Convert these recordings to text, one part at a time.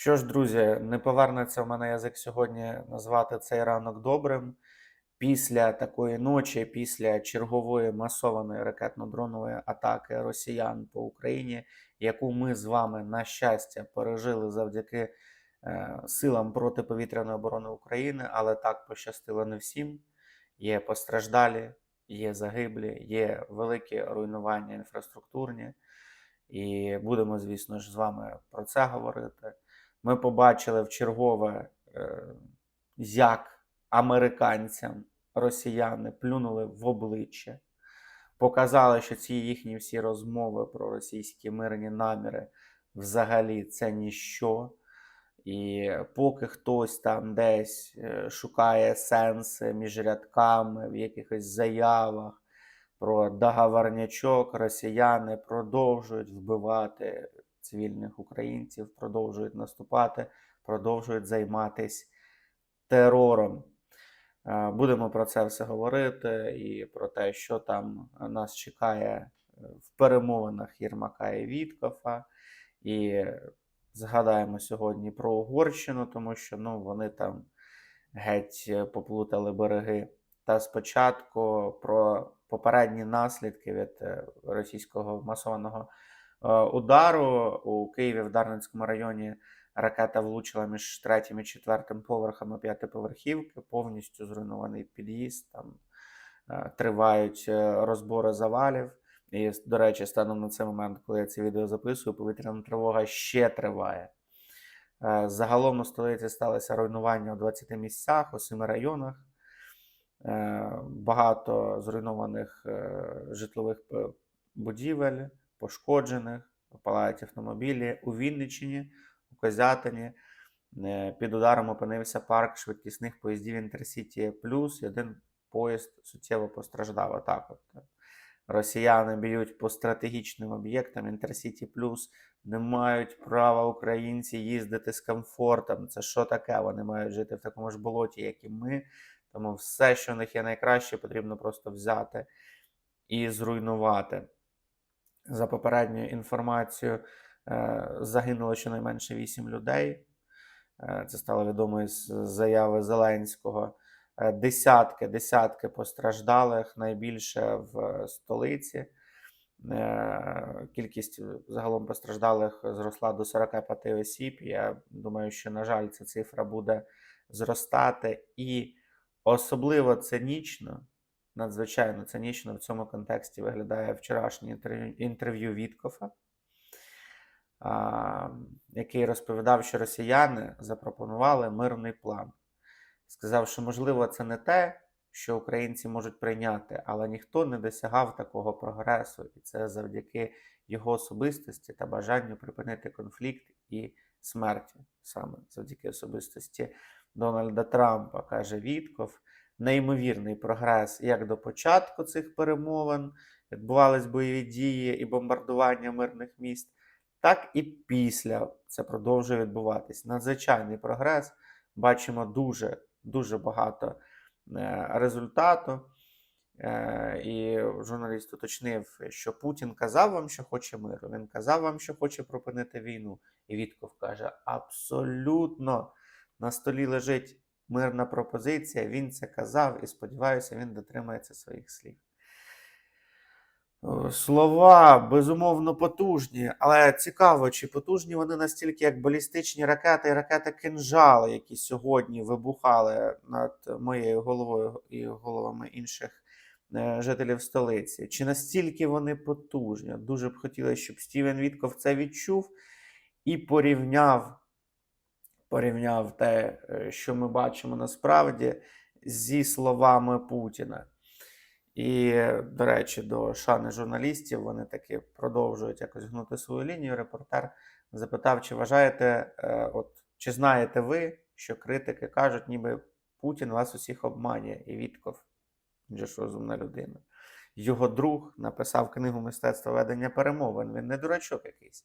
Що ж, друзі, не повернеться в мене язик сьогодні назвати цей ранок добрим. Після такої ночі, після чергової масованої ракетно-дронової атаки росіян по Україні, яку ми з вами, на щастя, пережили завдяки е, силам протиповітряної оборони України, але так пощастило не всім. Є постраждалі, є загиблі, є великі руйнування інфраструктурні. І будемо, звісно ж, з вами про це говорити. Ми побачили в чергове, е, як американцям росіяни плюнули в обличчя, показали, що ці їхні всі розмови про російські мирні наміри взагалі це ніщо. І поки хтось там десь е, шукає сенси між рядками в якихось заявах про договорнячок, росіяни продовжують вбивати цивільних українців, продовжують наступати, продовжують займатися терором. Е, Будемо про це все говорити і про те, що там нас чекає е, в перемовинах Єрмака і Віткофа. І згадаємо сьогодні про Угорщину, тому що ну, вони там геть е, поплутали береги. Та спочатку про попередні наслідки від російського масованого удару у Києві в Дарницькому районі ракета влучила між третім і четвертим поверхами п'ятиповерхівки, повністю зруйнований під'їзд. Там е, тривають е, розбори завалів. І, до речі, станом на цей момент, коли я це відео записую, повітряна тривога ще триває. Е, Загалом у столиці сталося руйнування у 20 місцях, у 7 районах. Е, Багато зруйнованих е, житлових будівель, пошкоджених, палають автомобілі у Вінниччині, у Козятині. Е, Під ударом опинився парк швидкісних поїздів Інтерсіті Плюс. Один поїзд суттєво постраждав. Отак от. Росіяни б'ють по стратегічним об'єктам Інтерсіті Плюс. Не мають права українці їздити з комфортом. Це що таке? Вони мають жити в такому ж болоті, як і ми. Тому все, що в них є найкраще, потрібно просто взяти і зруйнувати. За попередньою інформацією, е, загинуло щонайменше 8 людей. Е, Це стало відомо із заяви Зеленського. Е, Десятки, десятки постраждалих, найбільше в столиці. Кількість загалом постраждалих зросла до 45 осіб. Я думаю, що, на жаль, ця цифра буде зростати. І особливо цинічно, надзвичайно цинічно в цьому контексті виглядає вчорашнє інтерв'ю- Віткофа, який розповідав, що росіяни запропонували мирний план. Сказав, що можливо це не те, що українці можуть прийняти, але ніхто не досягав такого прогресу, і це завдяки його особистості та бажанню припинити конфлікт і смерті, саме завдяки особистості Дональда Трампа, каже Вітков. Неймовірний прогрес як до початку цих перемовин, відбувались бойові дії і бомбардування мирних міст, так і після це продовжує відбуватись. Надзвичайний прогрес. Бачимо дуже, дуже багато е, результату. Е, І журналіст уточнив, що Путін казав вам, що хоче миру. Він казав вам, що хоче припинити війну. І Вітков каже: абсолютно на столі лежить мирна пропозиція. Він це казав і сподіваюся, він дотримається своїх слів. Слова безумовно потужні, але цікаво, чи потужні вони настільки, як балістичні ракети і ракети кинжали, які сьогодні вибухали над моєю головою і головами інших е, жителів столиці. Чи настільки вони потужні? Дуже б хотілося, щоб Стівен Вітков це відчув і порівняв, порівняв те, е, що ми бачимо насправді, зі словами Путіна. І, до речі, до шани журналістів вони таки продовжують якось гнути свою лінію. Репортер запитав, чи вважаєте, е, от, чи знаєте ви, що критики кажуть, ніби Путін вас усіх обманює, і Вітков, він ж розумна людина. Його друг написав книгу мистецтва ведення перемовин. Він не дурачок якийсь.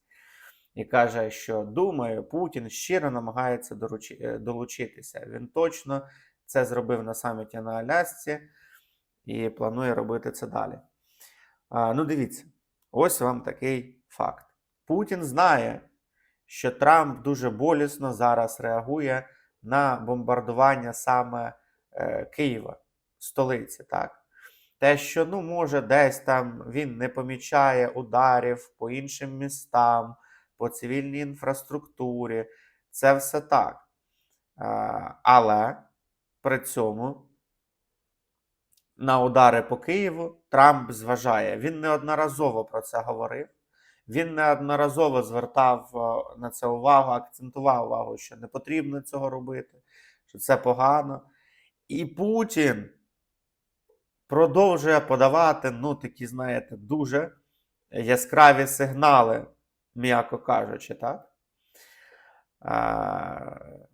І каже, що думаю, Путін щиро намагається е, долучитися. Він точно це зробив на саміті на Алясці і планує робити це далі. А, ну, дивіться, ось вам такий факт. Путін знає, що Трамп дуже болісно зараз реагує на бомбардування саме е, Києва, столиці. так? Те, що ну, може, десь там він не помічає ударів по іншим містам, по цивільній інфраструктурі, це все так. Е, Але при цьому на удари по Києву Трамп зважає. Він неодноразово про це говорив. Він неодноразово звертав е, на це увагу, акцентував увагу, що не потрібно цього робити, що це погано. І Путін продовжує подавати, ну, такі, знаєте, дуже яскраві сигнали, м'яко кажучи, так? А...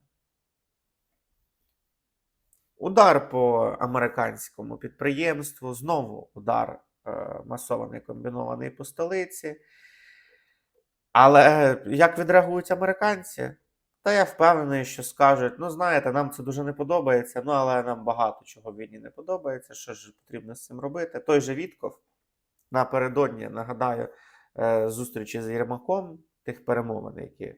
Удар по американському підприємству, знову удар е, масований комбінований по столиці. Але як відреагують американці? Та я впевнений, що скажуть: ну, знаєте, нам це дуже не подобається, ну але нам багато чого в війні не подобається. Що ж потрібно з цим робити? Той же Вітков напередодні, нагадаю, зустрічі з Єрмаком, тих перемовин, які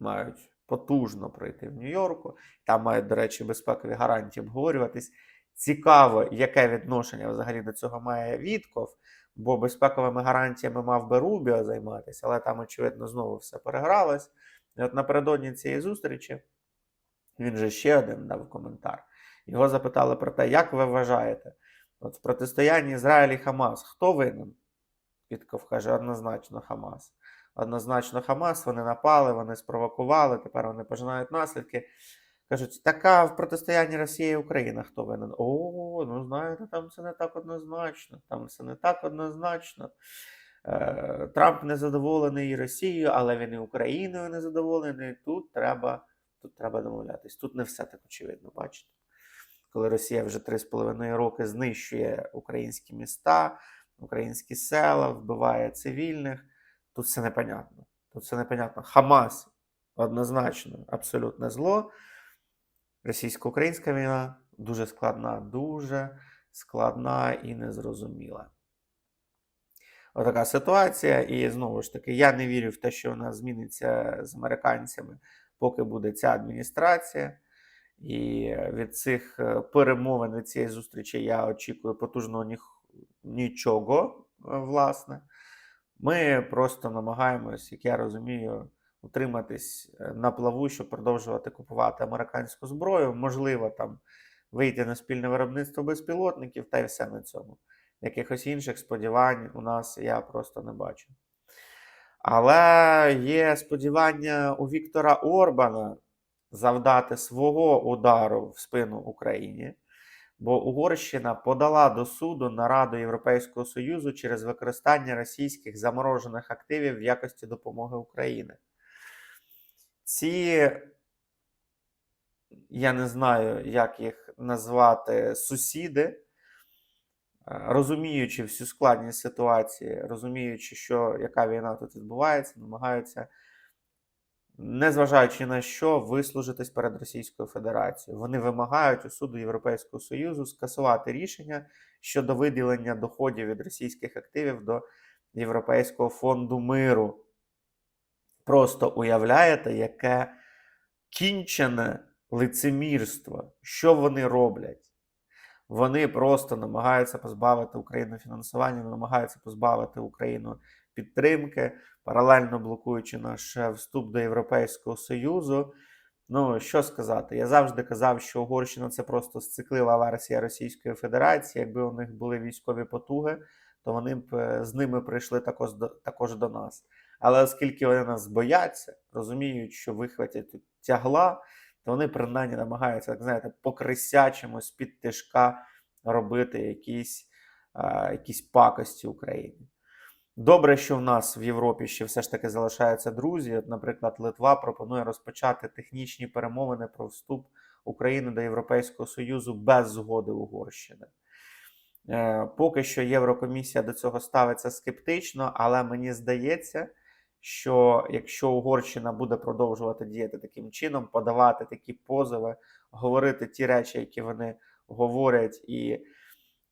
мають потужно пройти в Нью-Йорку. Там мають, до речі, безпекові гарантії обговорюватись. Цікаво, яке відношення взагалі до цього має Вітков, бо безпековими гарантіями мав би Рубіо займатися, але там, очевидно, знову все перегралось. І от напередодні цієї зустрічі він же ще один дав коментар. Його запитали про те, як ви вважаєте, от в протистоянні Ізраїль і Хамас, хто винен? Вітков каже, однозначно Хамас. Однозначно Хамас, вони напали, вони спровокували, тепер вони пожинають наслідки. Кажуть, така в протистоянні Росії і України хто винен? О, ну знаєте, там це не так однозначно. Там все не так однозначно. Е, Трамп незадоволений Росією, але він і Україною незадоволений. Тут треба тут треба домовлятись. Тут не все так очевидно, бачите. Коли Росія вже 3,5 роки знищує українські міста, українські села, вбиває цивільних, тут все непонятно. Тут все непонятно. Хамас однозначно абсолютне зло. Російсько-українська війна дуже складна, дуже складна і незрозуміла. Отака ситуація. І знову ж таки, я не вірю в те, що вона зміниться з американцями, поки буде ця адміністрація. І від цих е, перемовин від цієї зустрічі я очікую потужного ні... нічого, е, власне. Ми просто намагаємось, як я розумію, утриматись е, на плаву, щоб продовжувати купувати американську зброю. Можливо, там вийти на спільне виробництво безпілотників, та й все на цьому. Якихось інших сподівань у нас я просто не бачу. Але є сподівання у Віктора Орбана завдати свого удару в спину Україні, бо Угорщина подала до суду на Раду Європейського Союзу через використання російських заморожених активів в якості допомоги Україні. Ці, я не знаю, як їх назвати, сусіди розуміючи всю складність ситуації, розуміючи, що яка війна тут відбувається, намагаються, незважаючи на що, вислужитись перед Російською Федерацією. Вони вимагають у суду Європейського Союзу скасувати рішення щодо виділення доходів від російських активів до Європейського фонду миру. Просто уявляєте, яке кінчене лицемірство, що вони роблять? Вони просто намагаються позбавити Україну фінансування, намагаються позбавити Україну підтримки, паралельно блокуючи наш е, вступ до Європейського Союзу. Ну, що сказати, я завжди казав, що Угорщина це просто сциклива версія Російської Федерації. Якби у них були військові потуги, то вони б е, з ними прийшли також до, також до нас. Але оскільки вони нас бояться, розуміють, що вихватять тягла то вони принаймні намагаються, так знаєте, по крисячому з-під тишка робити якісь, а, якісь пакості Україні. Добре, що в нас в Європі ще все ж таки залишаються друзі. От, Наприклад, Литва пропонує розпочати технічні перемовини про вступ України до Європейського Союзу без згоди Угорщини. Е, Поки що Єврокомісія до цього ставиться скептично, але мені здається, що якщо Угорщина буде продовжувати діяти таким чином, подавати такі позови, говорити ті речі, які вони говорять, і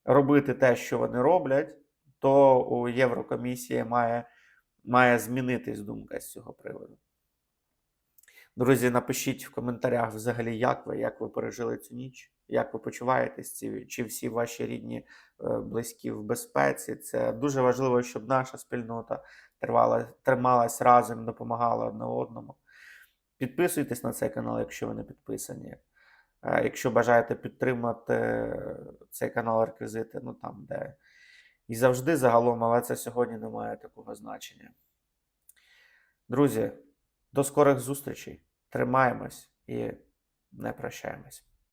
робити те, що вони роблять, то у Єврокомісії має, має змінитись думка з цього приводу. Друзі, напишіть в коментарях взагалі, як ви, як ви пережили цю ніч, як ви почуваєтесь, чи всі ваші рідні, е, близькі в безпеці. Це дуже важливо, щоб наша спільнота тривала, трималась разом, допомагала одне одному. Підписуйтесь на цей канал, якщо ви не підписані. Е, Якщо бажаєте підтримати цей канал реквізити, ну там, де і завжди загалом, але це сьогодні не має такого значення. Друзі, до скорих зустрічей. Тримаємось і не прощаємось.